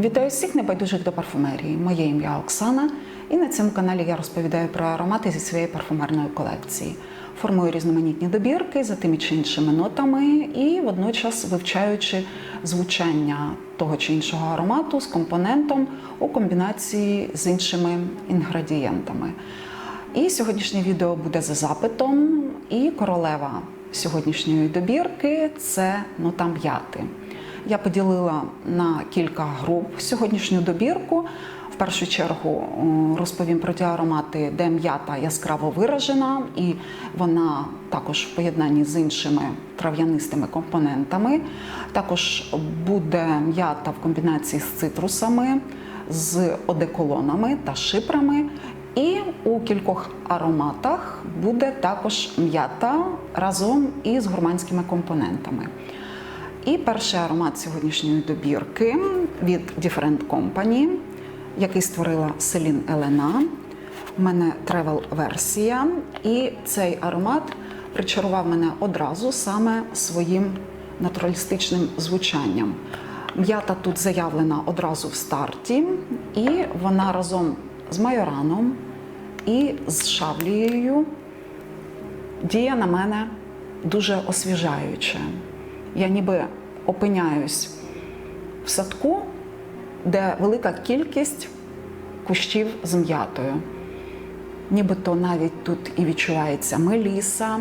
Вітаю всіх небайдужих до парфумерії. Моє ім'я Оксана, і на цьому каналі я розповідаю про аромати зі своєї парфумерної колекції. Формую різноманітні добірки за тими чи іншими нотами і водночас вивчаючи звучання того чи іншого аромату з компонентом у комбінації з іншими інгредієнтами. І сьогоднішнє відео буде за запитом. І королева сьогоднішньої добірки це нота м'яти. Я поділила на кілька груп сьогоднішню добірку. В першу чергу розповім про ті аромати, де м'ята яскраво виражена, і вона також в поєднанні з іншими трав'янистими компонентами. Також буде м'ята в комбінації з цитрусами, з одеколонами та шипрами. І у кількох ароматах буде також м'ята разом із гурманськими компонентами. І перший аромат сьогоднішньої добірки від Different Company, який створила Селін Елена. У мене тревел-версія, і цей аромат причарував мене одразу саме своїм натуралістичним звучанням. М'ята тут заявлена одразу в старті, і вона разом з майораном і з шавлією діє на мене дуже освіжаюче. Я ніби опиняюсь в садку, де велика кількість кущів з м'ятою. Нібито навіть тут і відчувається меліса,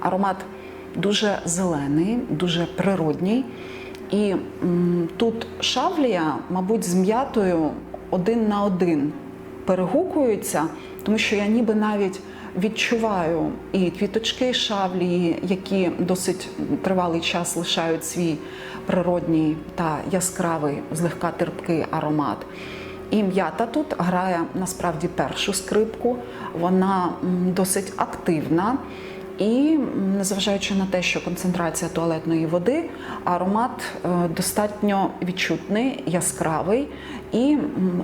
аромат дуже зелений, дуже природній. І м, тут шавлія, мабуть, з м'ятою один на один перегукуються, тому що я ніби навіть відчуваю і квіточки шавлії, які досить тривалий час лишають свій природній та яскравий, злегка терпкий аромат. І м'ята тут грає насправді першу скрипку, вона досить активна. І незважаючи на те, що концентрація туалетної води, аромат е, достатньо відчутний, яскравий. І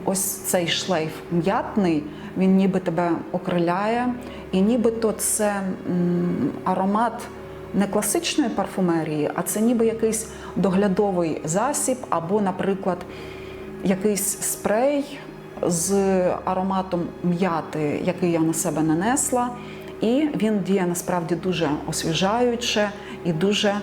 ось цей шлейф м'ятний, він ніби тебе окриляє, і нібито це аромат не класичної парфумерії, а це ніби якийсь доглядовий засіб, або, наприклад, якийсь спрей з ароматом м'яти, який я на себе нанесла. І він діє насправді дуже освіжаюче і дуже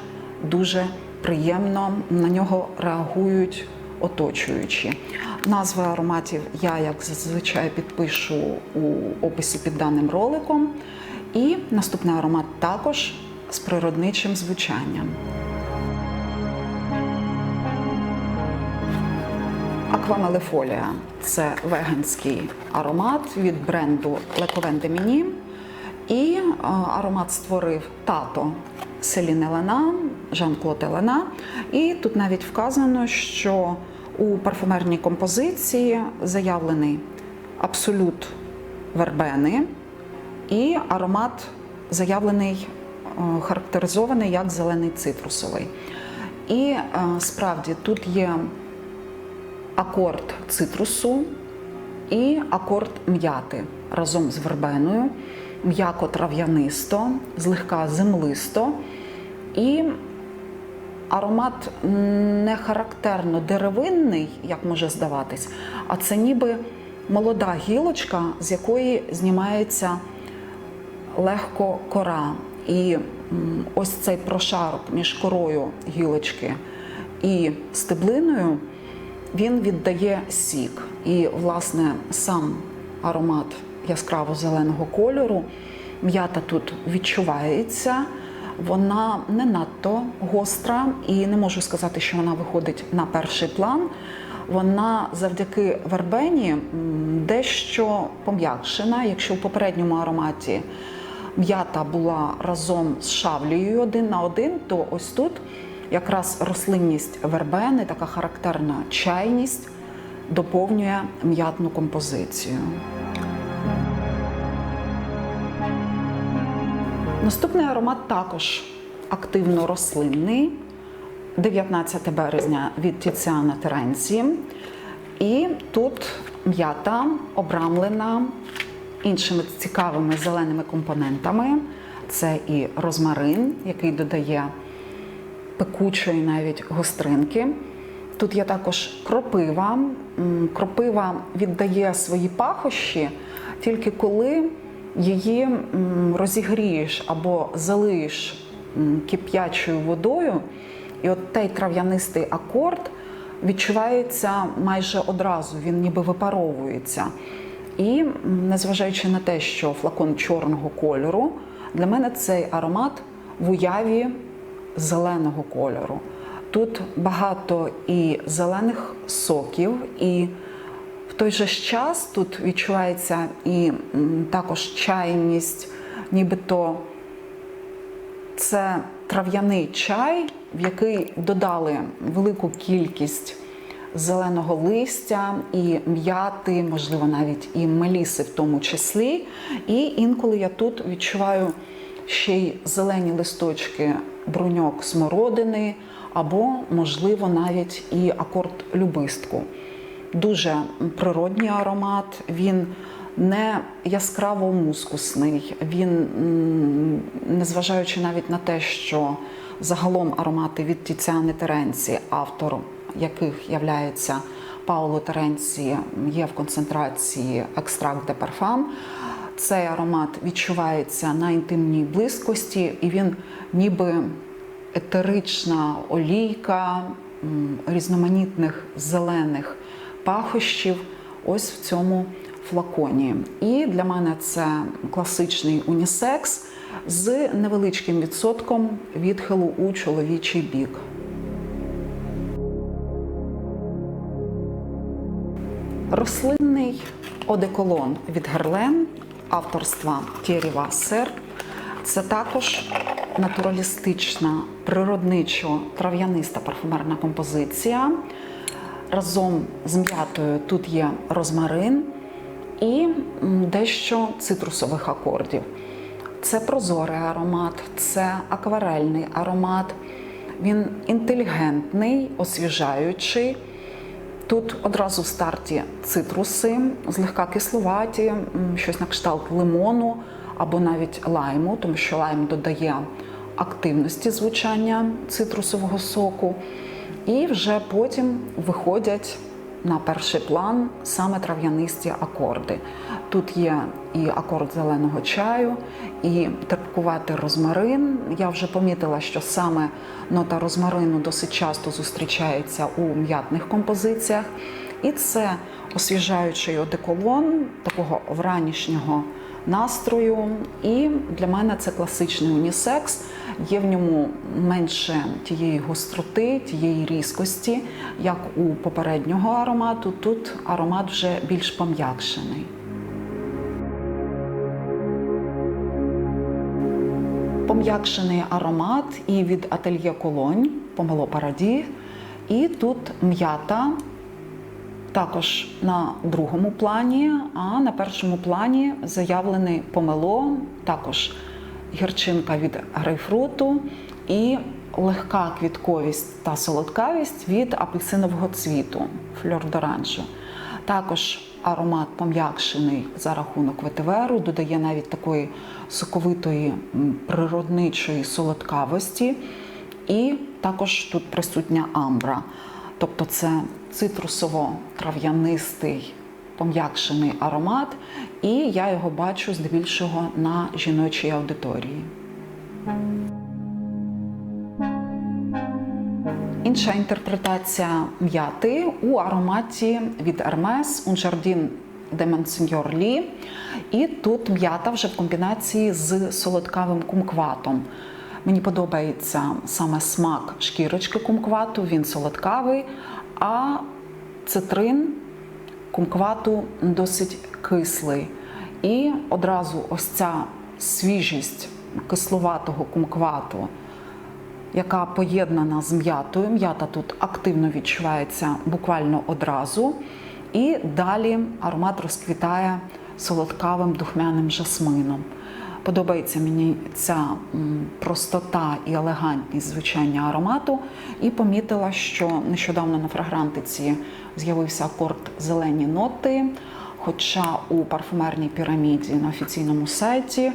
дуже приємно на нього реагують оточуючі. Назви ароматів я, як зазвичай, підпишу у описі під даним роликом. І наступний аромат також з природничим звучанням. Аквамелефолія це веганський аромат від бренду Лековен де Міні. І аромат створив тато Селін Елена, Жан-Клод Елена. І тут навіть вказано, що у парфумерній композиції заявлений абсолют вербени, і аромат заявлений, е, характеризований як зелений цитрусовий. І е, справді тут є акорд цитрусу і акорд м'яти разом з вербеною, м'яко трав'янисто, злегка землисто. І аромат не характерно деревинний, як може здаватись, а це ніби молода гілочка, з якої знімається легко кора. І ось цей прошарок між корою гілочки і стеблиною він віддає сік. І, власне, сам аромат яскраво зеленого кольору, м'ята тут відчувається. Вона не надто гостра, і не можу сказати, що вона виходить на перший план. Вона завдяки вербені дещо пом'якшена. Якщо в попередньому ароматі м'ята була разом з шавлією один на один, то ось тут якраз рослинність вербени, така характерна чайність, доповнює м'ятну композицію. Наступний аромат також активно рослинний. 19 березня від Тіціана Теренці. І тут м'ята обрамлена іншими цікавими зеленими компонентами. Це і розмарин, який додає пекучої навіть гостринки. Тут є також кропива. Кропива віддає свої пахощі тільки коли її розігрієш або залиєш кип'ячою водою, і от той трав'янистий акорд відчувається майже одразу, він ніби випаровується. І незважаючи на те, що флакон чорного кольору, для мене цей аромат в уяві зеленого кольору. Тут багато і зелених соків, і в той же час тут відчувається і також чайність, нібито це трав'яний чай, в який додали велику кількість зеленого листя і м'яти, можливо, навіть і меліси в тому числі. І інколи я тут відчуваю ще й зелені листочки бруньок смородини, або, можливо, навіть і акорд любистку. Дуже природній аромат, він не яскраво мускусний. Він, незважаючи навіть на те, що загалом аромати від Тіціани Теренці, автором яких являється Пауло Теренці, є в концентрації екстракт де парфам. Цей аромат відчувається на інтимній близькості, і він ніби етерична олійка різноманітних зелених пахощів ось в цьому флаконі. І для мене це класичний унісекс з невеличким відсотком відхилу у чоловічий бік. Рослинний одеколон від Герлен авторства Тєрі Вассер. Це також натуралістична, природничо трав'яниста парфумерна композиція. Разом з м'ятою тут є розмарин і дещо цитрусових акордів. Це прозорий аромат, це акварельний аромат. Він інтелігентний, освіжаючий. Тут одразу в старті цитруси, злегка кисловаті, щось на кшталт лимону або навіть лайму, тому що лайм додає активності звучання цитрусового соку. І вже потім виходять на перший план саме трав'янисті акорди. Тут є і акорд зеленого чаю, і терпкуватий розмарин. Я вже помітила, що саме нота розмарину досить часто зустрічається у м'ятних композиціях. І це освіжаючий одеколон такого вранішнього настрою. І для мене це класичний унісекс. Є в ньому менше тієї гостроти, тієї різкості, як у попереднього аромату. Тут аромат вже більш пом'якшений. Пом'якшений аромат і від ательє Колонь, помело Параді. І тут м'ята також на другому плані, а на першому плані заявлений помело, також гірчинка від грейпфруту і легка квітковість та солодкавість від апельсинового цвіту фльор доранжу. Також аромат пом'якшений за рахунок ветиверу, додає навіть такої соковитої природничої солодкавості, і також тут присутня амбра. Тобто це цитрусово-трав'янистий пом'якшений аромат, і я його бачу здебільшого на жіночій аудиторії. Інша інтерпретація м'яти у ароматі від Hermes Jardin de Monsignor Lee. І тут м'ята вже в комбінації з солодкавим кумкватом. Мені подобається саме смак шкірочки кумквату, він солодкавий, а цитрин кумквату досить кислий. І одразу ось ця свіжість кисловатого кумквату, яка поєднана з м'ятою. М'ята тут активно відчувається буквально одразу. І далі аромат розквітає солодкавим духмяним жасмином. Подобається мені ця простота і елегантність звучання аромату. І помітила, що нещодавно на фрагрантиці з'явився акорд зелені ноти. Хоча у парфумерній піраміді на офіційному сайті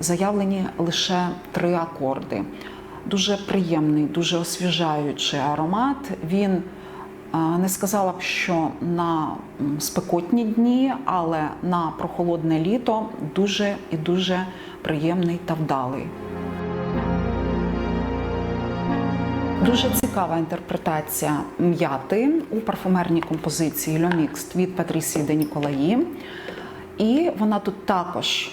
заявлені лише три акорди. Дуже приємний, дуже освіжаючий аромат. Він Не сказала б, що на спекотні дні, але на прохолодне літо дуже і дуже приємний та вдалий. Дуже цікава інтерпретація м'яти у парфумерній композиції Mixed від Патрісії де Ніколаї. І вона тут також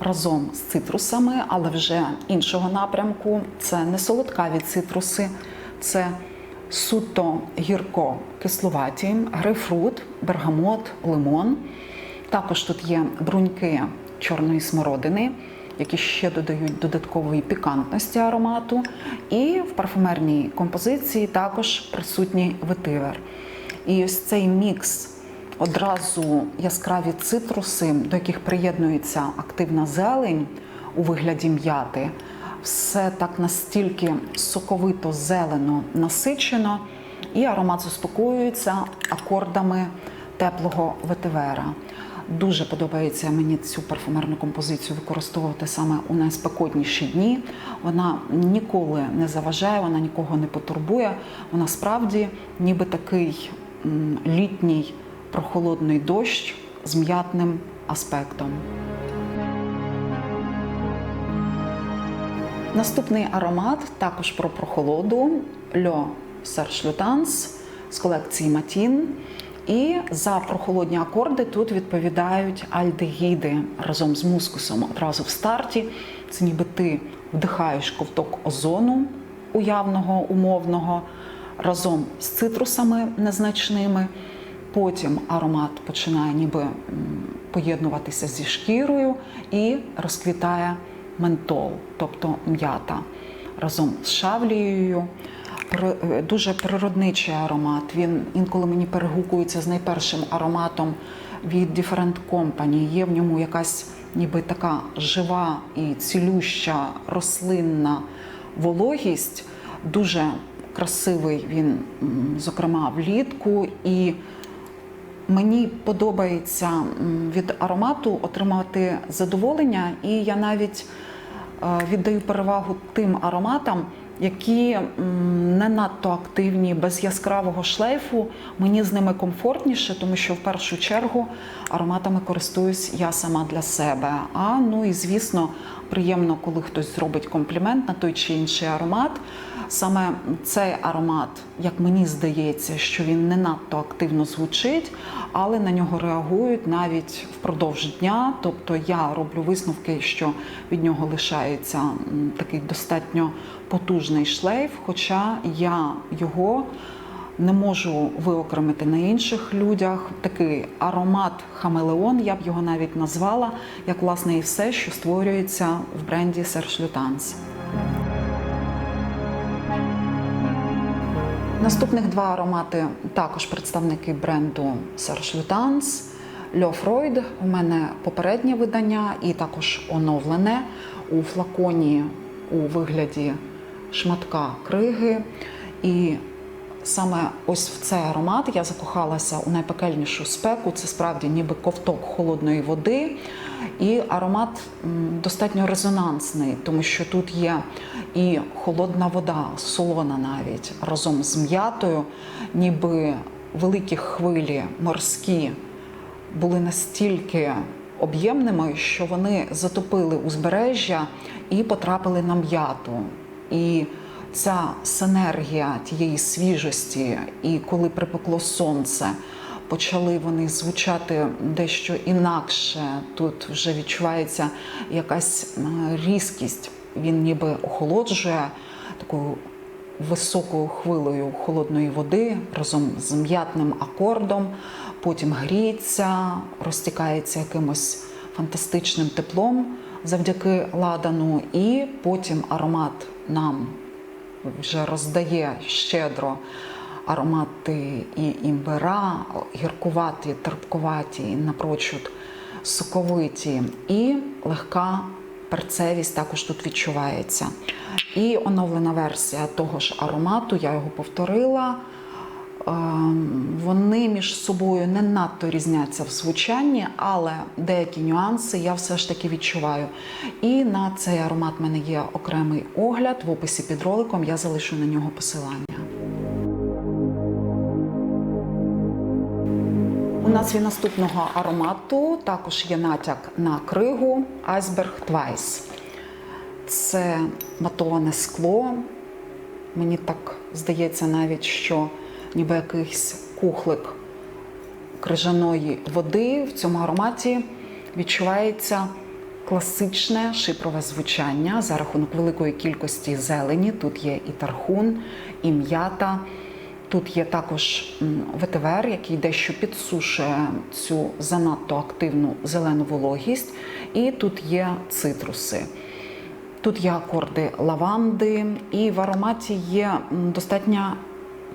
разом з цитрусами, але вже іншого напрямку. Це не солодкаві цитруси, це суто гірко кисловаті, грейпфрут, бергамот, лимон. Також тут є бруньки чорної смородини, які ще додають додаткової пікантності аромату. І в парфумерній композиції також присутній ветивер. І ось цей мікс одразу яскраві цитруси, до яких приєднується активна зелень у вигляді м'яти. Все так настільки соковито, зелено, насичено, і аромат заспокоюється акордами теплого ветивера. Дуже подобається мені цю парфумерну композицію використовувати саме у найспекотніші дні. Вона ніколи не заважає, вона нікого не потурбує. Вона справді ніби такий літній прохолодний дощ з м'ятним аспектом. Наступний аромат також про прохолоду Льо Серж Лютанс з колекції Матін. І за прохолодні акорди тут відповідають альдегіди разом з мускусом одразу в старті. Це ніби ти вдихаєш ковток озону уявного, умовного, разом з цитрусами незначними. Потім аромат починає ніби поєднуватися зі шкірою і розквітає ментол, тобто м'ята разом з шавлією. Е, Дуже природничий аромат. Він інколи мені перегукується з найпершим ароматом від Different Company. Є в ньому якась ніби така жива і цілюща рослинна вологість. Дуже красивий він, зокрема, влітку. І Мені подобається від аромату отримати задоволення, і я навіть е, віддаю перевагу тим ароматам, які не надто активні, без яскравого шлейфу. Мені з ними комфортніше, тому що в першу чергу ароматами користуюсь я сама для себе. А ну і звісно, приємно, коли хтось зробить комплімент на той чи інший аромат. Саме цей аромат, як мені здається, що він не надто активно звучить, але на нього реагують навіть впродовж дня. Тобто я роблю висновки, що від нього лишається такий достатньо потужний шлейф, хоча я його не можу виокремити на інших людях. Такий аромат хамелеон, я б його навіть назвала, як власне і все, що створюється в бренді Serge Lutens. Наступних два аромати також представники бренду Serge Lutens. Льо Фройд у мене попереднє видання і також оновлене у флаконі у вигляді шматка криги. І саме ось в цей аромат я закохалася у найпекельнішу спеку. Це справді ніби ковток холодної води. І аромат достатньо резонансний, тому що тут є і холодна вода, солона навіть разом з м'ятою, ніби великі хвилі морські були настільки об'ємними, що вони затопили узбережжя і потрапили на м'яту. І ця синергія тієї свіжості, і коли припекло сонце, почали вони звучати дещо інакше. Тут вже відчувається якась різкість. Він ніби охолоджує такою високою хвилею холодної води разом з м'ятним акордом, потім гріється, розтікається якимось фантастичним теплом завдяки ладану, і потім аромат нам вже роздає щедро аромати і імбира, гіркуваті, терпкуваті, напрочуд соковиті і легка перцевість також тут відчувається. І оновлена версія того ж аромату, я його повторила. Ем, Вони між собою не надто різняться в звучанні, але деякі нюанси я все ж таки відчуваю. І на цей аромат в мене є окремий огляд. В описі під роликом я залишу на нього посилання. У назві наступного аромату також є натяк на кригу Iceberg Twice. Це матоване скло. Мені так здається навіть, що ніби якийсь кухлик крижаної води в цьому ароматі відчувається класичне шипрове звучання за рахунок великої кількості зелені. Тут є і тархун, і м'ята. Тут є також ветивер, який дещо підсушує цю занадто активну зелену вологість, і тут є цитруси. Тут є акорди лаванди, і в ароматі є достатня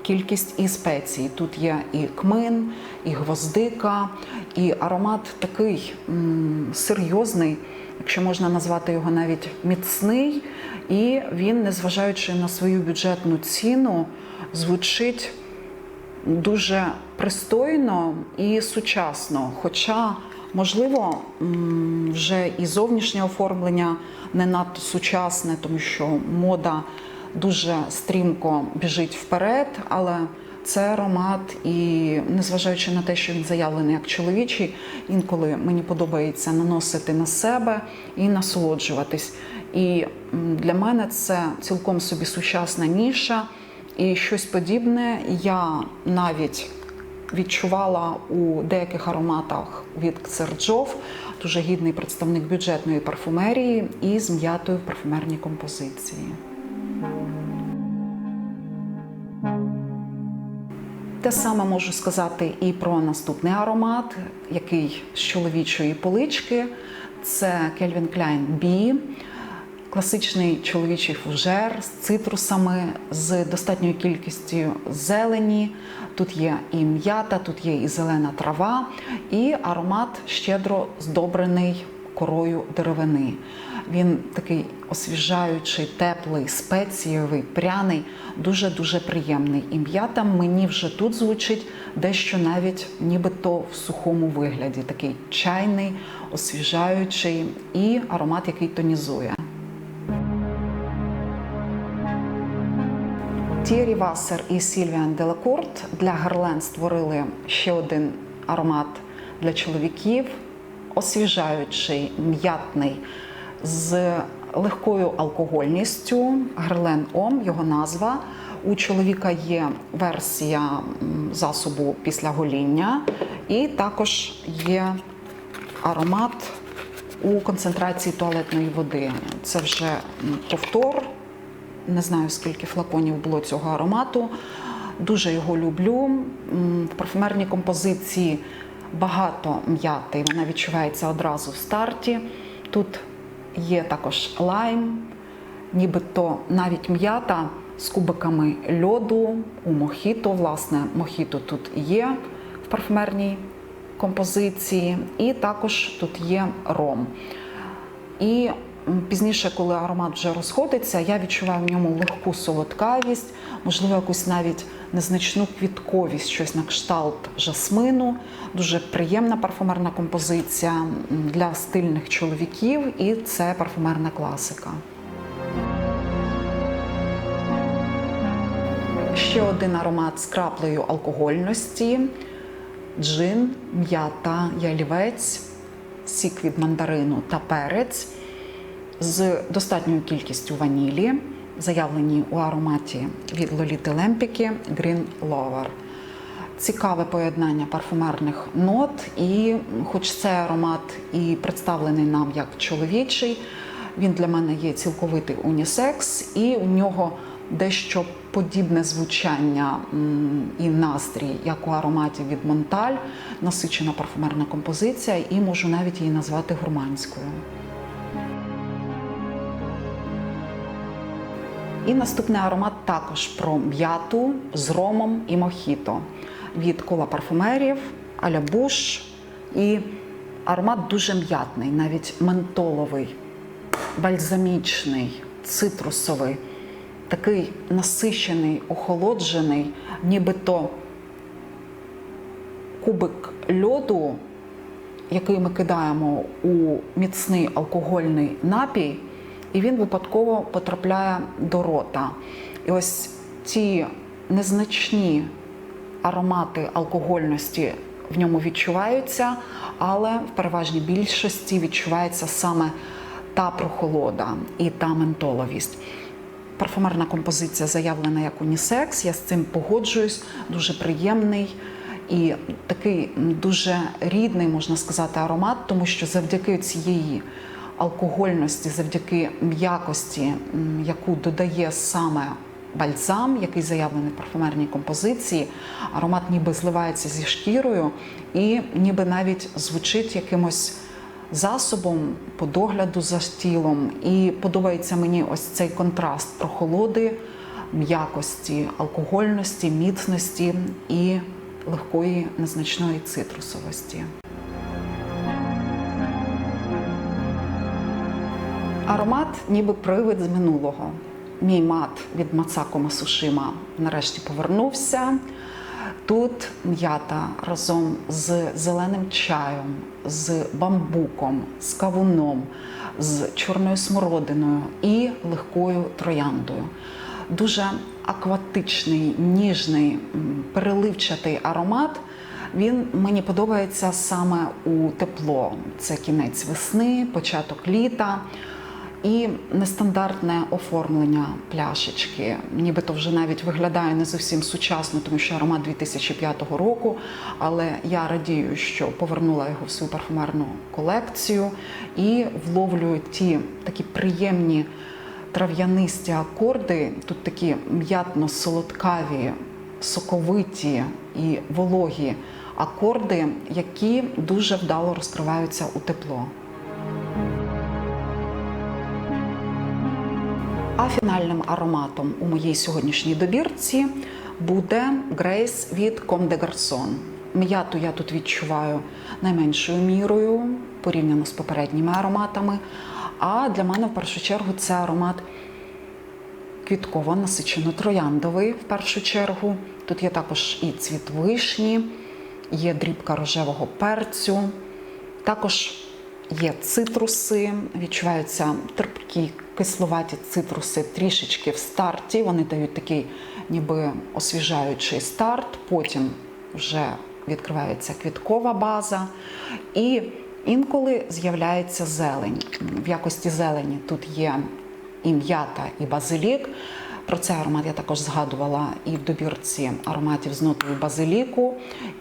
кількість і спецій. Тут є і кмин, і гвоздика, і аромат такий м, серйозний, якщо можна назвати його навіть міцний. І він, незважаючи на свою бюджетну ціну, звучить дуже пристойно і сучасно. Хоча, можливо, вже і зовнішнє оформлення не надто сучасне, тому що мода дуже стрімко біжить вперед, але це аромат, і незважаючи на те, що він заявлений як чоловічий, інколи мені подобається наносити на себе і насолоджуватись. І для мене це цілком собі сучасна ніша. І щось подібне я навіть відчувала у деяких ароматах від Ксерджов, дуже гідний представник бюджетної парфумерії і з м'ятою в парфумерній композиції. Те саме можу сказати і про наступний аромат, який з чоловічої полички. Це Calvin Klein Bee. Класичний чоловічий фужер з цитрусами, з достатньою кількістю зелені. Тут є і м'ята, тут є і зелена трава, і аромат щедро здобрений корою деревини. Він такий освіжаючий, теплий, спецієвий, пряний, дуже-дуже приємний. І м'ята мені вже тут звучить дещо навіть нібито в сухому вигляді. Такий чайний, освіжаючий і аромат, який тонізує. Тірі Вассер і Сільвіан Делакорт для Герлен створили ще один аромат для чоловіків, освіжаючий, м'ятний, з легкою алкогольністю. Герлен Ом, його назва. У чоловіка є версія засобу після гоління, і також є аромат у концентрації туалетної води. Це вже повтор. Не знаю, скільки флаконів було цього аромату. Дуже його люблю. В парфумерній композиції багато м'яти, вона відчувається одразу в старті. Тут є також лайм, нібито навіть м'ята з кубиками льоду у мохіто. Власне, мохіто тут є в парфюмерній композиції, і також тут є ром. І пізніше, коли аромат вже розходиться, я відчуваю в ньому легку солодкавість, можливо, якусь навіть незначну квітковість, щось на кшталт жасмину. Дуже приємна парфумерна композиція для стильних чоловіків, і це парфумерна класика. Ще один аромат з краплею алкогольності: джин, м'ята, ялівець, сік від мандарину та перець з достатньою кількістю ванілі, заявлені у ароматі від Лоліти Лемпіки Green Lover. Цікаве поєднання парфумерних нот, і хоч цей аромат і представлений нам як чоловічий, він для мене є цілковитий унісекс, і у нього дещо подібне звучання і настрій, як у ароматі від Монталь, насичена парфумерна композиція, і можу навіть її назвати гурманською. І наступний аромат також про м'яту з ромом і мохіто. Від кола парфумерів, аля буш. І аромат дуже м'ятний, навіть ментоловий, бальзамічний, цитрусовий, такий насищений, охолоджений, нібито кубик льоду, який ми кидаємо у міцний алкогольний напій, і він випадково потрапляє до рота. І ось ці незначні аромати алкогольності в ньому відчуваються, але в переважній більшості відчувається саме та прохолода і та ментоловість. Парфумерна композиція заявлена як унісекс. Я з цим погоджуюсь. Дуже приємний і такий дуже рідний, можна сказати, аромат, тому що завдяки цієї алкогольності, завдяки м'якості, яку додає саме бальзам, який заявлений в парфумерній композиції, аромат ніби зливається зі шкірою і ніби навіть звучить якимось засобом по догляду за тілом. І подобається мені ось цей контраст прохолоди, м'якості, алкогольності, міцності і легкої незначної цитрусовості. Аромат ніби привид з минулого. Мій мат від Мацако Масушима нарешті повернувся. Тут м'ята разом з зеленим чаєм, з бамбуком, з кавуном, з чорною смородиною і легкою трояндою. Дуже акватичний, ніжний, переливчатий аромат. Він мені подобається саме у тепло. Це кінець весни, початок літа. І нестандартне оформлення пляшечки, нібито вже навіть виглядає не зовсім сучасно, тому що аромат 2005 року. Але я радію, що повернула його в свою парфумерну колекцію і вловлюю ті такі приємні трав'янисті акорди. Тут такі м'ятно-солодкаві, соковиті і вологі акорди, які дуже вдало розкриваються у тепло. А фінальним ароматом у моїй сьогоднішній добірці буде Грейс від Comme des Garçons. М'яту я тут відчуваю найменшою мірою порівняно з попередніми ароматами. А для мене в першу чергу це аромат квітково насичено трояндовий в першу чергу. Тут є також і цвіт вишні, є дрібка рожевого перцю, також є цитруси, відчуваються терпкі, кисловаті цитруси трішечки в старті. Вони дають такий ніби освіжаючий старт. Потім вже відкривається квіткова база. І інколи з'являється зелень. В якості зелені тут є і м'ята, і базилік. Про цей аромат я також згадувала і в добірці ароматів з нотою базиліку,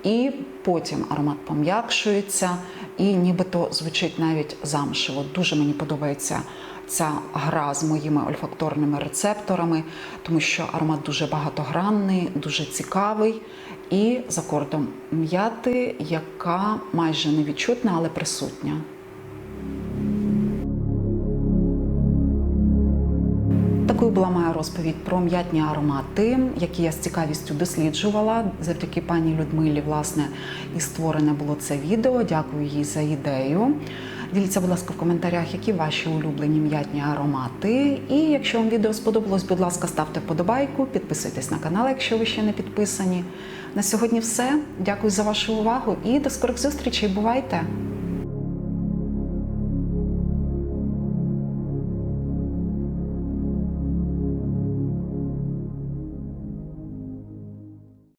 і потім аромат пом'якшується, і нібито звучить навіть замшево. Дуже мені подобається ця гра з моїми ольфакторними рецепторами, тому що аромат дуже багатогранний, дуже цікавий. І з акордом м'яти, яка майже невідчутна, але присутня. Такою була моя розповідь про м'ятні аромати, які я з цікавістю досліджувала. Завдяки пані Людмилі, власне, і створене було це відео. Дякую їй за ідею. Діліться, будь ласка, в коментарях, які ваші улюблені м'ятні аромати. І якщо вам відео сподобалось, будь ласка, ставте вподобайку, підписуйтесь на канал, якщо ви ще не підписані. На сьогодні все. Дякую за вашу увагу і до скорих зустрічей. Бувайте!